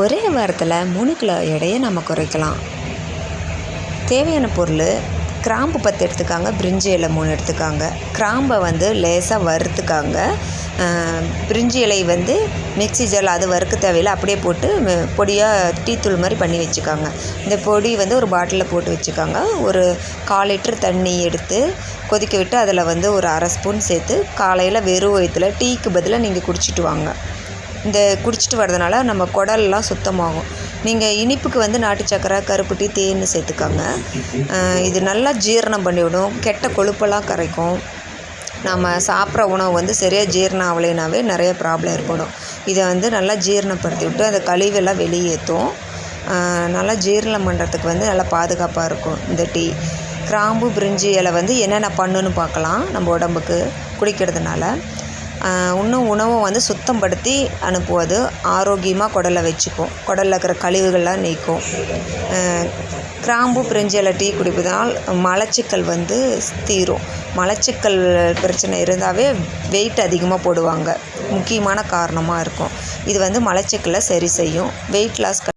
ஒரே வாரத்தில் மூணு கிலோ எடையை நம்ம குறைக்கலாம். தேவையான பொருள் கிராம்பு பத்து எடுத்துக்காங்க பிரிஞ்சி இலை மூணு எடுத்துக்காங்க. கிராம்பை வந்து லேசாக வறுத்துக்காங்க. பிரிஞ்சி இலை வந்து மிக்ஸி ஜாரில் அது வறுக்க தேவையில்லை அப்படியே போட்டு பொடியாக டீத்தூள் மாதிரி பண்ணி வச்சுக்காங்க. இந்த பொடி வந்து ஒரு பாட்டிலில் போட்டு வச்சுக்காங்க. ஒரு கால் லிட்டர் தண்ணி எடுத்து கொதிக்க விட்டு அதில் வந்து ஒரு அரை ஸ்பூன் சேர்த்து காலையில் வெறும் வயிற்றுல டீக்கு பதிலாக நீங்கள் குடிச்சிட்டு வாங்க. இந்த குடிச்சிட்டு வரதுனால நம்ம குடல்லாம் சுத்தமாகும். நீங்கள் இனிப்புக்கு வந்து நாட்டு சக்கரை கருப்பு டீ தேன் சேர்த்துக்கோங்க இது நல்லா ஜீரணம் பண்ணிவிடும். கெட்ட கொழுப்பெல்லாம் கரைக்கும். நம்ம சாப்பிட்ற உணவு வந்து சரியாக ஜீரணம் ஆகலைனாவே நிறைய ப்ராப்ளம் ஏற்படும். இதை வந்து நல்லா ஜீரணப்படுத்தி விட்டு அந்த கழிவெல்லாம் வெளியேற்றும். நல்லா ஜீரணம் பண்ணுறதுக்கு வந்து நல்லா பாதுகாப்பாக இருக்கும். இந்த டீ. கிராம்பு பிரிஞ்சி இலை வந்து என்னென்ன பண்ணுன்னு பார்க்கலாம் நம்ம உடம்புக்கு குடிக்கிறதுனால. இன்னும் உணவை வந்து சுத்தப்படுத்தி அனுப்புவது. ஆரோக்கியமாக குடலை வச்சுக்கும். குடலில் இருக்கிற கழிவுகள்லாம் நீக்கும். கிராம்பு பிரிஞ்சி டீ குடிப்பதனால் மலச்சிக்கல் வந்து தீரும். மலச்சிக்கல் பிரச்சனை இருந்தாவே வெயிட் அதிகமாக போடுவாங்க. முக்கியமான காரணமாக இருக்கும். இது வந்து மலச்சிக்கலை சரி செய்யும். Weight loss